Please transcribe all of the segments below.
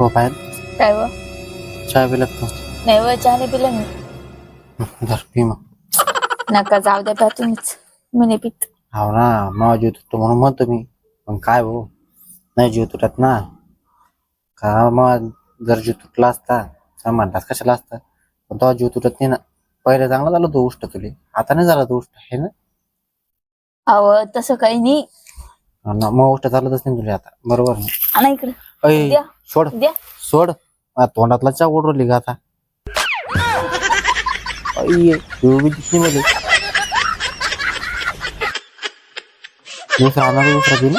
हो बाहेर. काय व? चहा बी लागतो नाही व चहा नाही पिलं मी. धर पी मग. नका जाऊ द्या प्या तुम्हीच. मी नाही पित. हो ना मग जीव तुटतो म्हणून म्हणतो मी. पण काय भाऊ नाही जीव तुटत ना. का मग जर जीव तुटला असता तर म्हणतात कशाला असता? पण तेव्हा जीव तुटत नाही ना. पहिले चांगला झाला तो उष्ट तुले आता नाही झाला तो उष्ट आहे ना? अव तसं काही नाही. हो ना, मग उष्ट चालतच नाही तुला आता. बरोबर ना? आणा इकडे. अय, द्या. सोड. द्या. सोड. तोंडातला चा ओढवली का आता. बी दिसली मध्ये दुसरा आणा दुसरा दे ना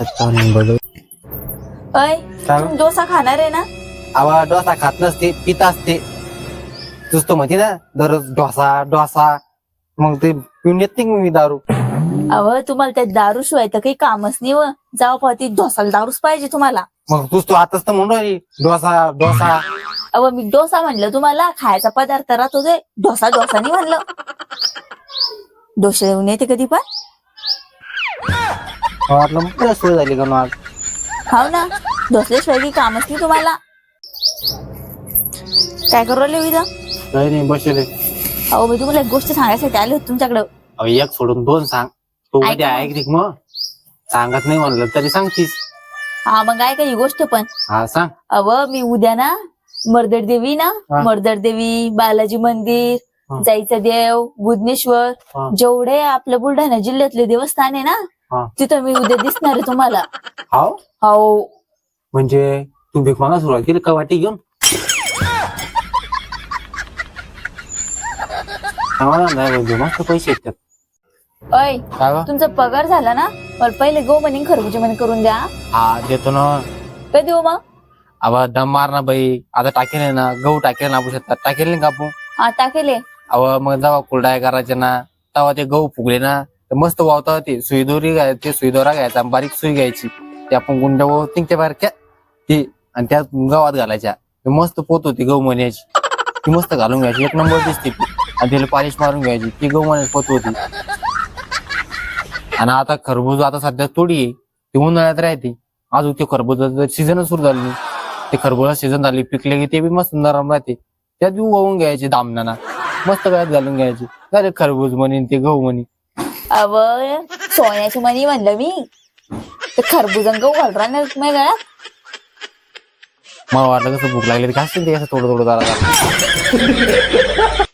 सत्तावन्न बदल. अय काय? तुम्ही डोसा खाणार आहे ना? आवा डोसा खात नसते पित असते. तुझ तो म्हणते ना दररोज डोसा डोसा. मग ते पिऊन येत नाही मी दारू? अव तुम्हाला त्या दारू शिवाय तर काही कामच नाही व जाऊ पाहती डोसाला दारूच पाहिजे तुम्हाला. मग तूच तो आताच तर म्हणून राहिली डोसा डोसा. अव मी डोसा म्हणलं तुम्हाला खायचा पदार्थ राहतो ते डोसा डोसा नाही म्हणलं. डोसे येऊन येते कधी पण. मला वाटलं मग तुला सोय झाली का आज? हो ना डोसल्याशिवाय काही कामच नाही तुम्हाला. काय करू राहिले विधा नाही नाही बसले. अहो मी तुम्हाला एक गोष्ट सांगायसाठी आले होते तुमच्याकडे. अहो, एक सोडून दोन सांग. तू ऐका मध्ये मग. ऐक रे मग. सांगत नाही म्हणलं तरी सांगतीस. हा मग काय का ही गोष्ट पण. हा सांग. अव मी उद्या ना मर्दड देवी ना हा. मर्दड देवी बालाजी मंदिर हा. जायचं देव बुधनेश्वर हा. जेवढे आपल्या बुलढाणा जिल्ह्यातले देवस्थान आहे हा. ना तिथं मी उद्या दिसणार आहे तुम्हाला. हाव? हो म्हणजे तू भीक मागा सुरुवात केली का वाटी घेऊन. ना, नाही मस्त पैसे. अय काय गं? तुमचा पगार झाला ना? मला पहिले गो मनी खरबुजे मनी करून द्या. हा देतो ना. कधी हो मग. अबा दम मार ना बाई. आता टाकेल आहे ना. गहू टाकेल ना शेतात. टाकेल नाही का आपण? हा टाकेले अव मग जेव्हा कुरडाय करायचे ना. तेव्हा ते गहू फुगले ना. तर मस्त वावता ते सुई दोरी घ्याय ते सुई दोरा घ्यायचा बारीक सुई घ्यायची. ते आपण गुंड तिंगच्या बारक्या. ती आणि त्या गव्हात घालायच्या. मस्त पोत होती गहू म्हण्याची. ती मस्त घालून घ्यायची. एक नंबर दिसते ती. आणि तिला पॉलिश मारून घ्यायची. ती गहू मण्याची पोत होती. आणि आता खरबूज आता सध्या तोडी आहे. ती उन्हाळ्यात राहते. अजून ते खरबूजाचं सीझनच सुरू झालं नाही. ते खरबूजा सीझन झाली. पिकले की ते बी मस्त नरम राहते. त्यात बी उगवून घ्यायचे दामनाना. मस्त गळ्यात घालून घ्यायचे. झाले खरबूज म्हणी ते गहू म्हणी. अव सोन्याची म्हणी म्हणलं मी. ते खरबुजन गहू घालत राहणार नाही गळ्यात. मला वाटलं कसं भूक लागली तर ते असं थोडं थोडं जरा जरा.